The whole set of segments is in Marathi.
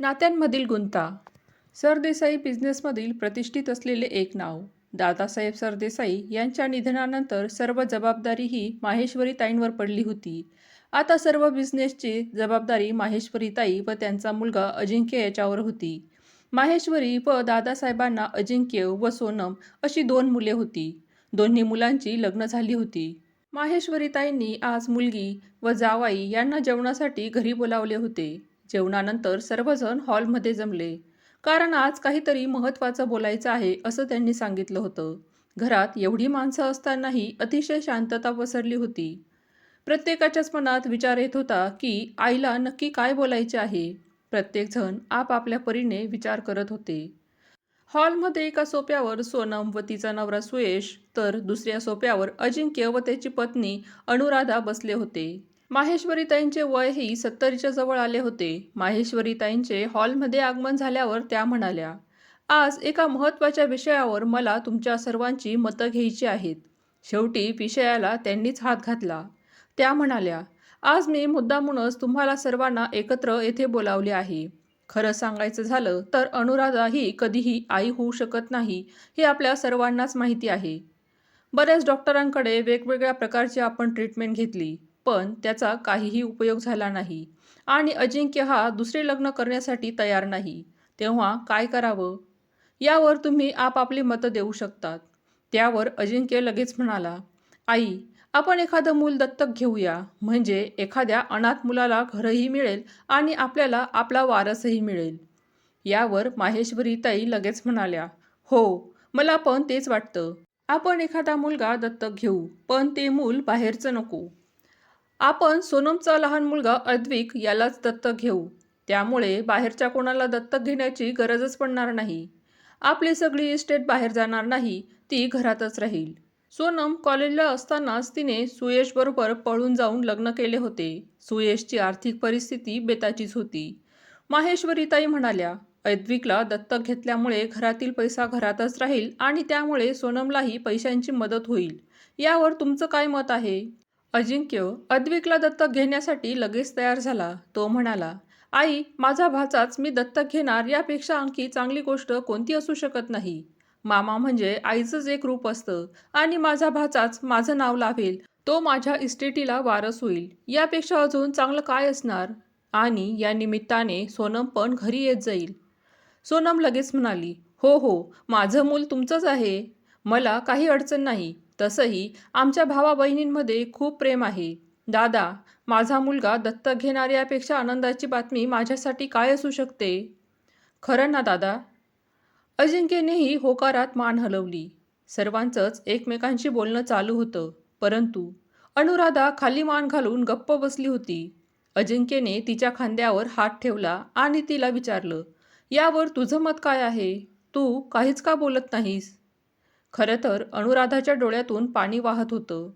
नात्यांमधील गुंता. सरदेसाई बिझनेसमधील प्रतिष्ठित असलेले एक नाव. दादासाहेब सरदेसाई यांच्या निधनानंतर सर्व जबाबदारी ही माहेश्वरीताईंवर पडली होती. आता सर्व बिझनेसची जबाबदारी माहेश्वरीताई व त्यांचा मुलगा अजिंक्य याच्यावर होती. माहेश्वरी व दादासाहेबांना अजिंक्य व सोनम अशी दोन मुले होती. दोन्ही मुलांची लग्न झाली होती. माहेश्वरीताईंनी आज मुलगी व जावाई यांना जेवणासाठी घरी बोलावले होते. जेवणानंतर सर्वजण हॉलमध्ये जमले. कारण आज काहीतरी महत्त्वाचं बोलायचं आहे असं त्यांनी सांगितलं होतं. घरात एवढी माणसं असतानाही अतिशय शांतता पसरली होती. प्रत्येकाच्याच मनात विचार येत होता की आईला नक्की काय बोलायचे आहे? प्रत्येकजण आपापल्या परीने विचार करत होते. हॉलमध्ये एका सोप्यावर सोनम व तिचा नवरा सुयेश तर दुसऱ्या सोप्यावर अजिंक्य व त्याची पत्नी अनुराधा बसले होते. माहेश्वरीताईंचे वयही सत्तरीच्या जवळ आले होते. माहेश्वरीताईंचे हॉलमध्ये आगमन झाल्यावर त्या म्हणाल्या आज एका महत्त्वाच्या विषयावर मला तुमच्या सर्वांची मतं घ्यायची आहेत. शेवटी विषयाला त्यांनीच हात घातला त्या म्हणाल्या आज मी मुद्दामूनच तुम्हाला सर्वांना एकत्र येथे बोलावले आहे. खरं सांगायचं झालं तर अनुराधा ही कधीही आई होऊ शकत नाही हे आपल्या सर्वांनाच माहिती आहे. बऱ्याच डॉक्टरांकडे वेगवेगळ्या प्रकारची आपण ट्रीटमेंट घेतली. पण त्याचा काहीही उपयोग झाला नाही आणि अजिंक्य हा दुसरे लग्न करण्यासाठी तयार नाही. तेव्हा काय करावं? यावर तुम्ही आपापली मतं देऊ शकतात. त्यावर अजिंक्य लगेच म्हणाला आई आपण एखादं मूल दत्तक घेऊया. म्हणजे एखाद्या अनाथ मुलाला घरही मिळेल आणि आपल्याला आपला वारसही मिळेल. यावर माहेश्वरी ताई लगेच म्हणाल्या हो मला पण तेच वाटतं. आपण एखादा मुलगा दत्तक घेऊ पण ते मूल बाहेरचं नको. आपण सोनमचा लहान मुलगा अद्विक यालाच दत्तक घेऊ. त्यामुळे बाहेरच्या कोणाला दत्तक घेण्याची गरजच पडणार नाही. आपली सगळी इस्टेट बाहेर जाणार नाही ती घरातच राहील. सोनम कॉलेजला असतानाच तिने सुयशबरोबर पळून जाऊन लग्न केले होते. सुयशची आर्थिक परिस्थिती बेताचीच होती. माहेश्वरीताई म्हणाल्या अद्विकला दत्तक घेतल्यामुळे घरातील पैसा घरातच राहील आणि त्यामुळे सोनमलाही पैशांची मदत होईल. यावर तुमचं काय मत आहे? अजिंक्य अद्विकला दत्तक घेण्यासाठी लगेच तयार झाला. तो म्हणाला आई माझा भाचाच मी दत्तक घेणार यापेक्षा आणखी चांगली गोष्ट कोणती असू शकत नाही. मामा म्हणजे आईचंच एक रूप असतं आणि माझा भाचाच माझं नाव लावेल. तो माझ्या इस्टेटीला वारस होईल. यापेक्षा अजून चांगलं काय असणार आणि या निमित्ताने सोनम पण घरी येत जाईल. सोनम लगेच म्हणाली हो हो माझं मूल तुमचंच आहे. मला काही अडचण नाही. तसंही आमच्या भावा बहिणींमध्ये खूप प्रेम आहे. दादा माझा मुलगा दत्तक घेणाऱ्यापेक्षा आनंदाची बातमी माझ्यासाठी काय असू शकते? खरं ना दादा? अजिंक्यनेही होकारात मान हलवली. सर्वांचंच एकमेकांशी बोलणं चालू होतं. परंतु अनुराधा खाली मान घालून गप्प बसली होती. अजिंक्यने तिच्या खांद्यावर हात ठेवला आणि तिला विचारलं यावर तुझं मत काय आहे? तू काहीच का बोलत नाहीस? खरं तर अनुराधाच्या डोळ्यातून पाणी वाहत होतं.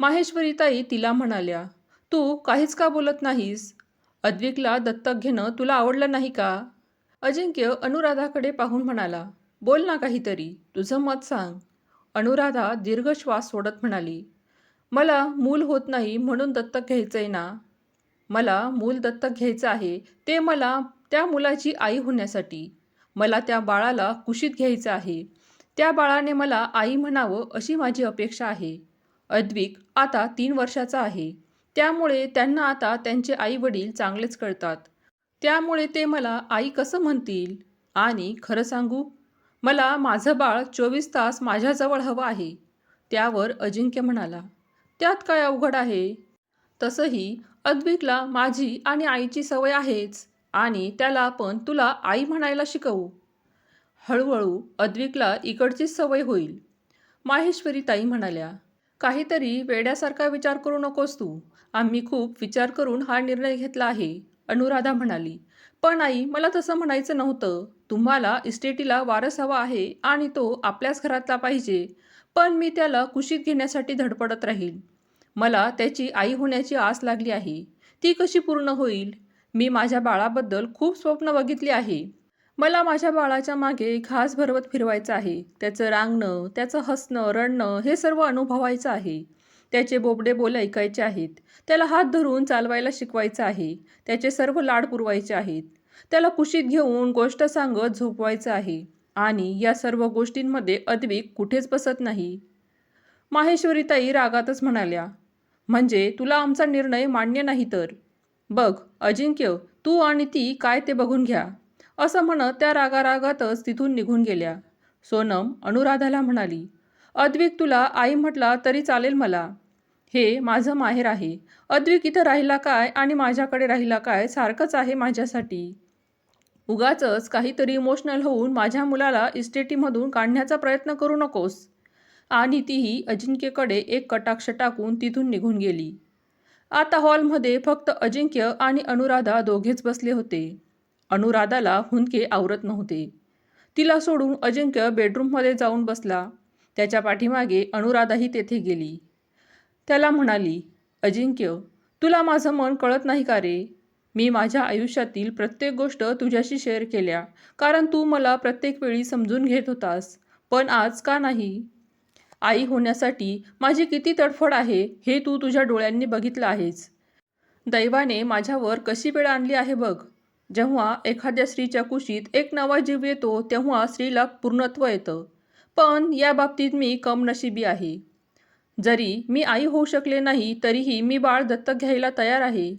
माहेश्वरीताई तिला म्हणाल्या तू काहीच का बोलत नाहीस? अद्विकला दत्तक घेणं तुला आवडलं नाही का? अजिंक्य अनुराधाकडे पाहून म्हणाला बोल ना काहीतरी तुझं मत सांग. अनुराधा दीर्घ श्वास सोडत म्हणाली मला मूल होत नाही म्हणून दत्तक घ्यायचं आहे ना? मला मूल दत्तक घ्यायचं आहे ते मला त्या मुलाची आई होण्यासाठी मला त्या बाळाला कुशीत घ्यायचं आहे त्या बाळाने मला आई म्हणावं अशी माझी अपेक्षा आहे. अद्विक आता तीन वर्षाचा आहे. त्यामुळे त्यांना आता त्यांचे आई वडील चांगलेच कळतात. त्यामुळे ते मला आई कसं म्हणतील? आणि खरं सांगू मला माझं बाळ चोवीस तास माझ्याजवळ हवं आहे. त्यावर अजिंक्य म्हणाला त्यात काय अवघड आहे? तसंही अद्विकला माझी आणि आईची सवय आहेच आणि त्याला आपण तुला आई म्हणायला शिकवू. हळूहळू अद्विकला इकडचीच सवय होईल. माहेश्वरी ताई म्हणाल्या काहीतरी वेड्यासारखा विचार करू नकोस तू. आम्ही खूप विचार करून हा निर्णय घेतला आहे अनुराधा म्हणाली. पण आई मला तसं म्हणायचं नव्हतं. तुम्हाला इस्टेटीला वारस हवा आहे आणि तो आपल्याच घरातला पाहिजे. पण मी त्याला कुशीत घेण्यासाठी धडपडत राहील. मला त्याची आई होण्याची आस लागली आहे. ती कशी पूर्ण होईल? मी माझ्या बाळाबद्दल खूप स्वप्न बघितली आहे. मला माझ्या बाळाच्या मागे घास भरवत फिरवायचं आहे. त्याचं रांगणं त्याचं हसणं रडणं हे सर्व अनुभवायचं आहे. त्याचे बोबडे बोल ऐकायचे आहेत. त्याला हात धरून चालवायला शिकवायचं आहे. त्याचे सर्व लाड पुरवायचे आहेत. त्याला कुशीत घेऊन गोष्ट सांगत झोपवायचं आहे. आणि या सर्व गोष्टींमध्ये अद्विक कुठेच बसत नाही. माहेश्वरीताई रागातच म्हणाल्या म्हणजे तुला आमचा निर्णय मान्य नाही तर? बघ अजिंक्य तू आणि ती काय ते बघून घ्या. असं म्हणत त्या रागारागातच तिथून निघून गेल्या. सोनम अनुराधाला म्हणाली अद्विक तुला आई म्हटला तरी चालेल मला. हे माझं माहेर आहे. अद्विक इथं राहिला काय आणि माझ्याकडे राहिला काय सारखंच आहे माझ्यासाठी. उगाच काहीतरी इमोशनल होऊन माझ्या मुलाला इस्टेटीमधून काढण्याचा प्रयत्न करू नकोस. आणि तीही अजिंक्यकडे एक कटाक्ष टाकून तिथून निघून गेली. आता हॉलमध्ये फक्त अजिंक्य आणि अनुराधा दोघेच बसले होते. अनुराधाला हुंदके आवरत नव्हते. तिला सोडून अजिंक्य बेडरूममध्ये जाऊन बसला. त्याच्या पाठीमागे अनुराधाही तेथे गेली. त्याला म्हणाली अजिंक्य तुला माझं मन कळत नाही का रे? मी माझ्या आयुष्यातील प्रत्येक गोष्ट तुझ्याशी शेअर केल्या. कारण तू मला प्रत्येक वेळी समजून घेत होतास. पण आज का नाही? आई होण्यासाठी माझी किती तडफड आहे हे तू तुझ्या डोळ्यांनी बघितलं आहेस. दैवाने माझ्यावर कशी वेळ आणली आहे बघ. जेव्हा एखाद्या स्त्रीच्या कुशीत एक नवा जीव येतो तेव्हा स्त्रीला पूर्णत्व येतं. पण या बाबतीत मी कमनशिबी आहे. जरी मी आई होऊ शकले नाही तरीही मी बाळ दत्तक घ्यायला तयार आहे.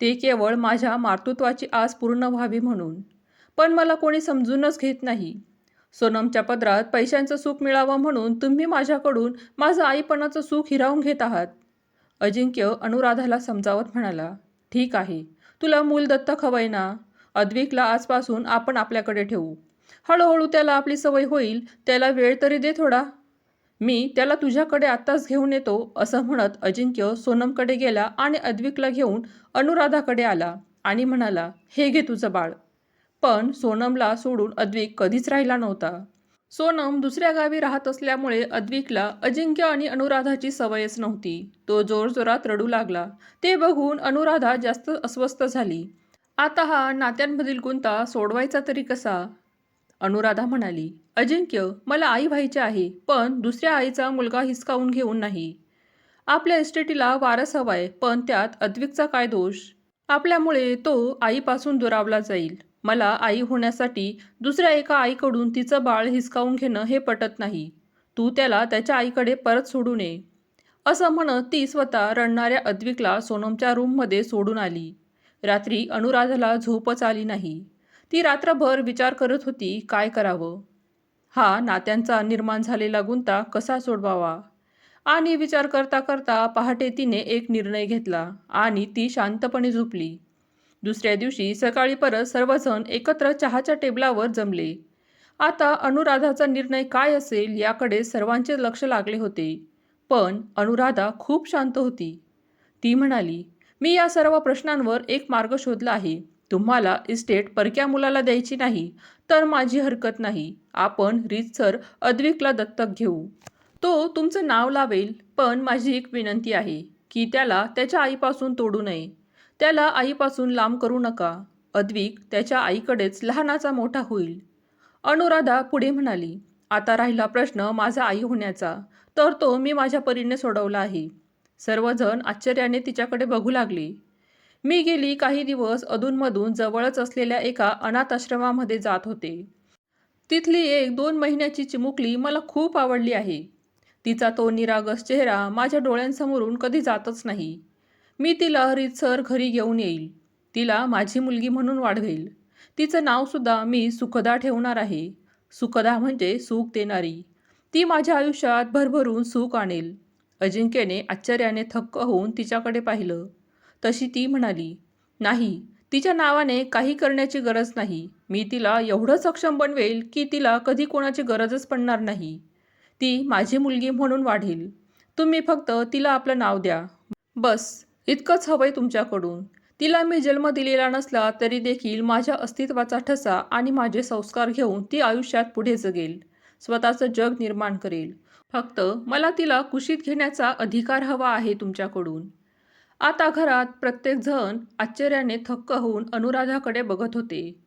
ते केवळ माझ्या मातृत्वाची आस पूर्ण व्हावी म्हणून. पण मला कोणी समजूनच घेत नाही. सोनमच्या पदरात पैशांचं सुख मिळावं म्हणून तुम्ही माझ्याकडून माझं आईपणाचं सुख हिरावून घेत आहात. अजिंक्य अनुराधाला समजावत म्हणाला ठीक आहे. तुला मूल दत्तक हवंय ना? अद्विकला आजपासून आपण आपल्याकडे ठेवू. हळूहळू त्याला आपली सवय होईल त्याला वेळ तरी दे थोडा. मी त्याला तुझ्याकडे आत्ताच घेऊन येतो असं म्हणत अजिंक्य सोनमकडे गेला आणि अद्विकला घेऊन अनुराधाकडे आला आणि म्हणाला हे घे तुझं बाळ. पण सोनमला सोडून अद्विक कधीच राहिला नव्हता. सोनम दुसऱ्या गावी राहत असल्यामुळे अद्विकला अजिंक्य आणि अनुराधाची सवयच नव्हती. तो जोरजोरात रडू लागला. ते बघून अनुराधा जास्त अस्वस्थ झाली. आता हा नात्यांमधील गुंता सोडवायचा तरी कसा? अनुराधा म्हणाली अजिंक्य मला आई व्हायचे आहे पण दुसऱ्या आईचा मुलगा हिसकावून घेऊन नाही. आपल्या इस्टेटीला वारस हवाय पण त्यात अद्विकचा काय दोष? आपल्यामुळे तो आईपासून दुरावला जाईल. मला आई होण्यासाठी दुसऱ्या एका आईकडून तिचं बाळ हिसकावून घेणं हे पटत नाही. तू त्याला त्याच्या आईकडे परत सोडू नये. असं म्हणत ती स्वतः रडणाऱ्या अद्विकला सोनमच्या रूममध्ये सोडून आली. रात्री अनुराधाला झोपच आली नाही. ती रात्रभर विचार करत होती काय करावं? हा नात्यांचा निर्माण झालेला गुंता कसा सोडवावा? आणि विचार करता करता पहाटे तिने एक निर्णय घेतला आणि ती शांतपणे झोपली. दुसऱ्या दिवशी सकाळी परत सर्वजण एकत्र चहाच्या टेबलावर जमले. आता अनुराधाचा निर्णय काय असेल याकडे सर्वांचे लक्ष लागले होते. पण अनुराधा खूप शांत होती. ती म्हणाली मी या सर्व प्रश्नांवर एक मार्ग शोधला आहे. तुम्हाला इस्टेट परक्या मुलाला द्यायची नाही तर माझी हरकत नाही. आपण रीतसर अद्विकला दत्तक घेऊ. तो तुमचं नाव लावेल पण माझी एक विनंती आहे की त्याला त्याच्या आईपासून तोडू नये. त्याला आईपासून लांब करू नका. अद्विक त्याच्या आईकडेच लहानाचा मोठा होईल. अनुराधा पुढे म्हणाली आता राहिला प्रश्न माझा आई होण्याचा. तर तो मी माझ्या परीने सोडवला आहे. सर्वजण आश्चर्याने तिच्याकडे बघू लागले. मी गेली काही दिवस अधूनमधून जवळच असलेल्या एका अनाथ आश्रमामध्ये जात होते. तिथली एक दोन महिन्याची चिमुकली मला खूप आवडली आहे. तिचा तो निरागस चेहरा माझ्या डोळ्यांसमोरून कधी जातच नाही. मी तिला रितसर घरी घेऊन येईल. तिला माझी मुलगी म्हणून वाढवेल. तिचं नावसुद्धा मी सुखदा ठेवणार आहे. सुखदा म्हणजे सुख देणारी. ती माझ्या आयुष्यात भरभरून सुख आणेल. अजिंक्यने आश्चर्याने थक्क होऊन तिच्याकडे पाहिलं. तशी ती म्हणाली नाही तिच्या नावाने काही करण्याची गरज नाही. मी तिला एवढं सक्षम बनवेल की तिला कधी कोणाची गरजच पडणार नाही. ती माझी मुलगी म्हणून वाढेल. तुम्ही फक्त तिला आपलं नाव द्या. बस इतकंच हवंय तुमच्याकडून. तिला मी जन्म दिलेला नसला तरी देखील माझ्या अस्तित्वाचा ठसा आणि माझे संस्कार घेऊन ती आयुष्यात पुढे जगेल. स्वतःचं जग निर्माण करेल. फक्त मला तिला कुशीत घेण्याचा अधिकार हवा आहे तुमच्याकडून. आता घरात प्रत्येकजण आश्चर्याने थक्क होऊन अनुराधाकडे बघत होते.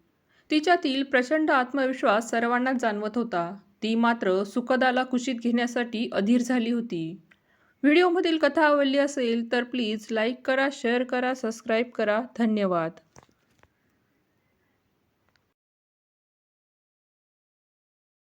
तिच्यातील प्रचंड आत्मविश्वास सर्वांना जाणवत होता. ती मात्र सुखदाला कुशीत घेण्यासाठी अधीर झाली होती. व्हिडिओमधील कथा आवडली असेल तर प्लीज लाईक करा शेअर करा सबस्क्राईब करा. धन्यवाद.